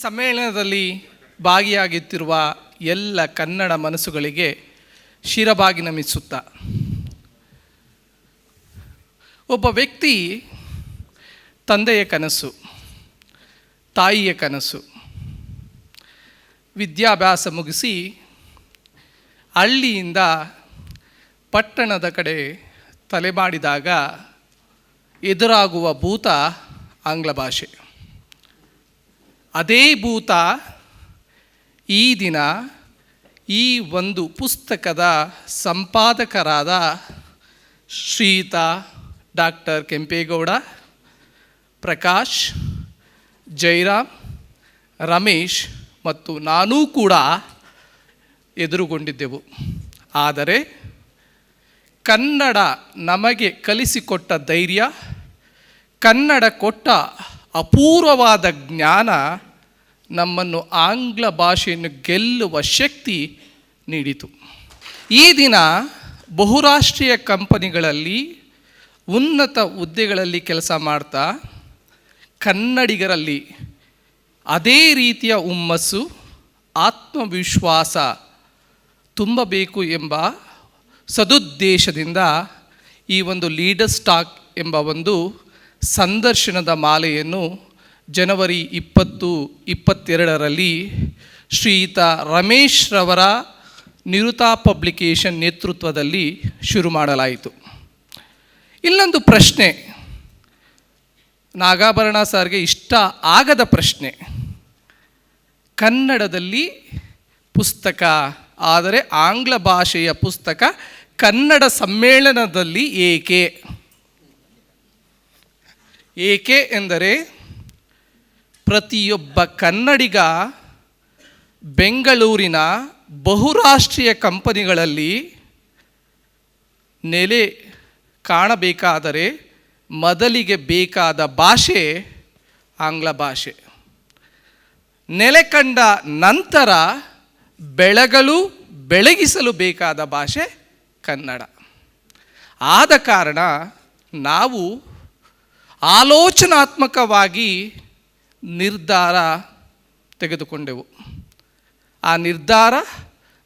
ಸಮ್ಮೇಳನದಲ್ಲಿ ಭಾಗಿಯಾಗುತ್ತಿರುವ ಎಲ್ಲ ಕನ್ನಡ ಮನಸ್ಸುಗಳಿಗೆ ಶಿರಬಾಗಿ ನಮಿಸುತ್ತಾ. ಒಬ್ಬ ವ್ಯಕ್ತಿ ತಂದೆಯ ಕನಸು, ತಾಯಿಯ ಕನಸು, ವಿದ್ಯಾಭ್ಯಾಸ ಮುಗಿಸಿ ಹಳ್ಳಿಯಿಂದ ಪಟ್ಟಣದ ಕಡೆ ತಲೆಮಾಡಿದಾಗ ಎದುರಾಗುವ ಭೂತ ಆಂಗ್ಲ ಭಾಷೆ. ಅದೇ ಭೂತ ಈ ದಿನ ಈ ಒಂದು ಪುಸ್ತಕದ ಸಂಪಾದಕರಾದ ಶ್ರೀಯುತ ಡಾಕ್ಟರ್ ಕೆಂಪೇಗೌಡ, ಪ್ರಕಾಶ್, ಜೈರಾಮ್, ರಮೇಶ್ ಮತ್ತು ನಾನೂ ಕೂಡ ಎದುರುಗೊಂಡಿದ್ದೆವು. ಆದರೆ ಕನ್ನಡ ನಮಗೆ ಕಲಿಸಿಕೊಟ್ಟ ಧೈರ್ಯ, ಕನ್ನಡ ಕೊಟ್ಟ ಅಪೂರ್ವವಾದ ಜ್ಞಾನ ನಮ್ಮನ್ನು ಆಂಗ್ಲ ಭಾಷೆಯನ್ನು ಗೆಲ್ಲುವ ಶಕ್ತಿ ನೀಡಿತು. ಈ ದಿನ ಬಹುರಾಷ್ಟ್ರೀಯ ಕಂಪನಿಗಳಲ್ಲಿ ಉನ್ನತ ಹುದ್ದೆಗಳಲ್ಲಿ ಕೆಲಸ ಮಾಡ್ತಾ ಕನ್ನಡಿಗರಲ್ಲಿ ಅದೇ ರೀತಿಯ ಹುಮ್ಮಸ್ಸು, ಆತ್ಮವಿಶ್ವಾಸ ತುಂಬಬೇಕು ಎಂಬ ಸದುದ್ದೇಶದಿಂದ ಈ ಒಂದು ಲೀಡರ್ಸ್ ಸ್ಟಾಕ್ ಎಂಬ ಒಂದು ಸಂದರ್ಶನದ ಮಾಲೆಯನ್ನು ಜನವರಿ ಇಪ್ಪತ್ತು, ಇಪ್ಪತ್ತೆರಡರಲ್ಲಿ ಶ್ರೀಯುತ ರಮೇಶ್ರವರ ನಿರುತಾ ಪಬ್ಲಿಕೇಶನ್ ನೇತೃತ್ವದಲ್ಲಿ ಶುರು ಮಾಡಲಾಯಿತು. ಇಲ್ಲೊಂದು ಪ್ರಶ್ನೆ. ನಾಗಾಭರಣ ಸರ್ಗೆ ಇಷ್ಟ ಆಗದ ಪ್ರಶ್ನೆ. ಕನ್ನಡದಲ್ಲಿ ಪುಸ್ತಕ, ಆದರೆ ಆಂಗ್ಲ ಭಾಷೆಯ ಪುಸ್ತಕ ಕನ್ನಡ ಸಮ್ಮೇಳನದಲ್ಲಿ ಏಕೆ? ಏಕೆ ಎಂದರೆ ಪ್ರತಿಯೊಬ್ಬ ಕನ್ನಡಿಗ ಬೆಂಗಳೂರಿನ ಬಹುರಾಷ್ಟ್ರೀಯ ಕಂಪನಿಗಳಲ್ಲಿ ನೆಲೆ ಕಾಣಬೇಕಾದರೆ ಮೊದಲಿಗೆ ಬೇಕಾದ ಭಾಷೆ ಆಂಗ್ಲ ಭಾಷೆ. ನೆಲೆ ಕಂಡ ನಂತರ ಬೆಳಗಲು ಬೆಳಗಿಸಲು ಬೇಕಾದ ಭಾಷೆ ಕನ್ನಡ. ಆದ ಕಾರಣ ನಾವು ಆಲೋಚನಾತ್ಮಕವಾಗಿ ನಿರ್ಧಾರ ತೆಗೆದುಕೊಂಡೆವು. ಆ ನಿರ್ಧಾರ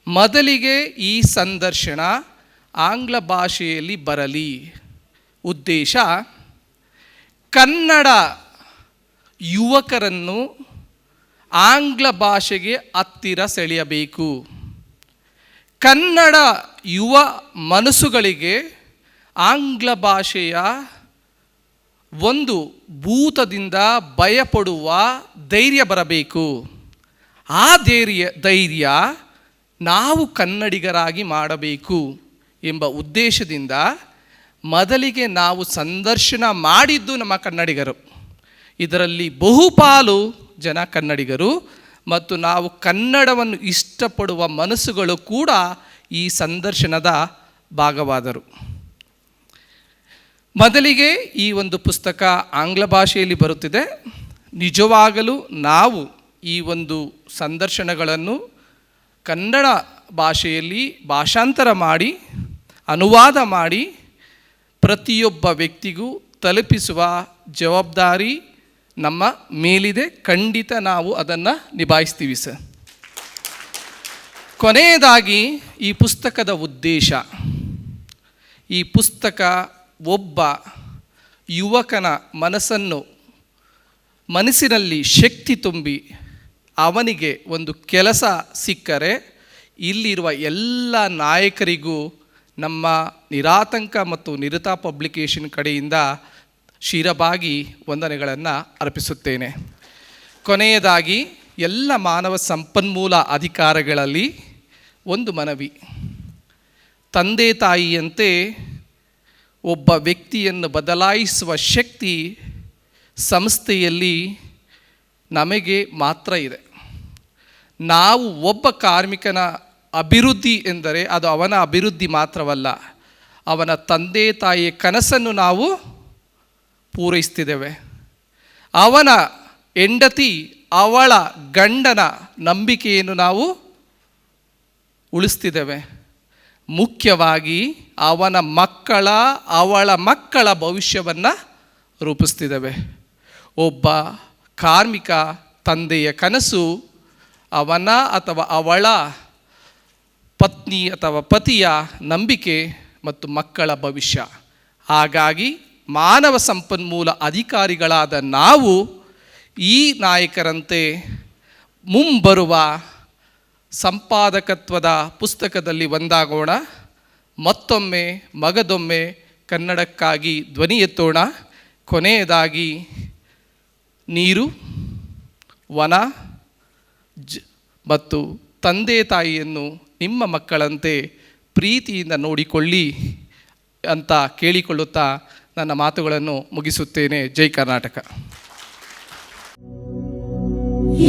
ಮೊದಲಿಗೆ ಈ ಸಂದರ್ಶನ ಆಂಗ್ಲ ಭಾಷೆಯಲ್ಲಿ ಬರಲಿ. ಉದ್ದೇಶ, ಕನ್ನಡ ಯುವಕರನ್ನು ಆಂಗ್ಲ ಭಾಷೆಗೆ ಹತ್ತಿರ ಸೆಳೆಯಬೇಕು. ಕನ್ನಡ ಯುವ ಮನಸ್ಸುಗಳಿಗೆ ಆಂಗ್ಲ ಭಾಷೆಯ ಒಂದು ಭೂತದಿಂದ ಭಯಪಡುವ ಧೈರ್ಯ ಬರಬೇಕು. ಆ ಧೈರ್ಯ ಧೈರ್ಯ ನಾವು ಕನ್ನಡಿಗರಾಗಿ ಮಾಡಬೇಕು ಎಂಬ ಉದ್ದೇಶದಿಂದ ಮೊದಲಿಗೆ ನಾವು ಸಂದರ್ಶನ ಮಾಡಿದ್ದು ನಮ್ಮ ಕನ್ನಡಿಗರು. ಇದರಲ್ಲಿ ಬಹುಪಾಲು ಜನ ಕನ್ನಡಿಗರು ಮತ್ತು ನಾವು ಕನ್ನಡವನ್ನು ಇಷ್ಟಪಡುವ ಮನಸ್ಸುಗಳು ಕೂಡ ಈ ಸಂದರ್ಶನದ ಭಾಗವಾದರು. ಮೊದಲಿಗೆ ಈ ಒಂದು ಪುಸ್ತಕ ಆಂಗ್ಲ ಭಾಷೆಯಲ್ಲಿ ಬರುತ್ತಿದೆ. ನಿಜವಾಗಲೂ ನಾವು ಈ ಒಂದು ಸಂದರ್ಶನಗಳನ್ನು ಕನ್ನಡ ಭಾಷೆಯಲ್ಲಿ ಭಾಷಾಂತರ ಮಾಡಿ, ಅನುವಾದ ಮಾಡಿ ಪ್ರತಿಯೊಬ್ಬ ವ್ಯಕ್ತಿಗೂ ತಲುಪಿಸುವ ಜವಾಬ್ದಾರಿ ನಮ್ಮ ಮೇಲಿದೆ. ಖಂಡಿತ ನಾವು ಅದನ್ನು ನಿಭಾಯಿಸ್ತೀವಿ ಸರ್. ಕೊನೆಯದಾಗಿ ಈ ಪುಸ್ತಕದ ಉದ್ದೇಶ. ಈ ಪುಸ್ತಕ ಒಬ್ಬ ಯುವಕನ ಮನಸ್ಸನ್ನು ಮನಸ್ಸಿನಲ್ಲಿ ಶಕ್ತಿ ತುಂಬಿ ಅವನಿಗೆ ಒಂದು ಕೆಲಸ ಸಿಕ್ಕರೆ ಇಲ್ಲಿರುವ ಎಲ್ಲ ನಾಯಕರಿಗೂ ನಮ್ಮ ನಿರಾತಂಕ ಮತ್ತು ನಿರತಾ ಪಬ್ಲಿಕೇಶನ್ ಕಡೆಯಿಂದ ಶಿರಬಾಗಿ ವಂದನೆಗಳನ್ನು ಅರ್ಪಿಸುತ್ತೇನೆ. ಕೊನೆಯದಾಗಿ ಎಲ್ಲ ಮಾನವ ಸಂಪನ್ಮೂಲ ಅಧಿಕಾರಗಳಲ್ಲಿ ಒಂದು ಮನವಿ. ತಂದೆ ತಾಯಿಯಂತೆ ಒಬ್ಬ ವ್ಯಕ್ತಿಯನ್ನು ಬದಲಾಯಿಸುವ ಶಕ್ತಿ ಸಂಸ್ಥೆಯಲ್ಲಿ ನಮಗೆ ಮಾತ್ರ ಇದೆ. ನಾವು ಒಬ್ಬ ಕಾರ್ಮಿಕನ ಅಭಿವೃದ್ಧಿ ಎಂದರೆ ಅದು ಅವನ ಅಭಿವೃದ್ಧಿ ಮಾತ್ರವಲ್ಲ, ಅವನ ತಂದೆ ತಾಯಿಯ ಕನಸನ್ನು ನಾವು ಪೂರೈಸ್ತಿದ್ದೇವೆ. ಅವನ ಹೆಂಡತಿ, ಅವಳ ಗಂಡನ ನಂಬಿಕೆಯನ್ನು ನಾವು ಉಳಿಸ್ತಿದ್ದೇವೆ. ಮುಖ್ಯವಾಗಿ ಅವನ ಮಕ್ಕಳ, ಅವಳ ಮಕ್ಕಳ ಭವಿಷ್ಯವನ್ನು ರೂಪಿಸ್ತಿದ್ದಾವೆ. ಒಬ್ಬ ಕಾರ್ಮಿಕ ತಂದೆಯ ಕನಸು ಅವನ ಅಥವಾ ಅವಳ ಪತ್ನಿ ಅಥವಾ ಪತಿಯ ನಂಬಿಕೆ ಮತ್ತು ಮಕ್ಕಳ ಭವಿಷ್ಯ. ಹಾಗಾಗಿ ಮಾನವ ಸಂಪನ್ಮೂಲ ಅಧಿಕಾರಿಗಳಾದ ನಾವು ಈ ನಾಯಕರಂತೆ ಮುಂಬರುವ ಸಂಪಾದಕತ್ವದ ಪುಸ್ತಕದಲ್ಲಿ ಒಂದಾಗೋಣ. ಮತ್ತೊಮ್ಮೆ ಮಗದೊಮ್ಮೆ ಕನ್ನಡಕ್ಕಾಗಿ ಧ್ವನಿ ಎತ್ತೋಣ. ಕೊನೆಯದಾಗಿ ನೀರು, ವನ, ಜ ಮತ್ತು ತಂದೆ ತಾಯಿಯನ್ನು ನಿಮ್ಮ ಮಕ್ಕಳಂತೆ ಪ್ರೀತಿಯಿಂದ ನೋಡಿಕೊಳ್ಳಿ ಅಂತ ಕೇಳಿಕೊಳ್ಳುತ್ತಾ ನನ್ನ ಮಾತುಗಳನ್ನು ಮುಗಿಸುತ್ತೇನೆ. ಜೈ ಕರ್ನಾಟಕ.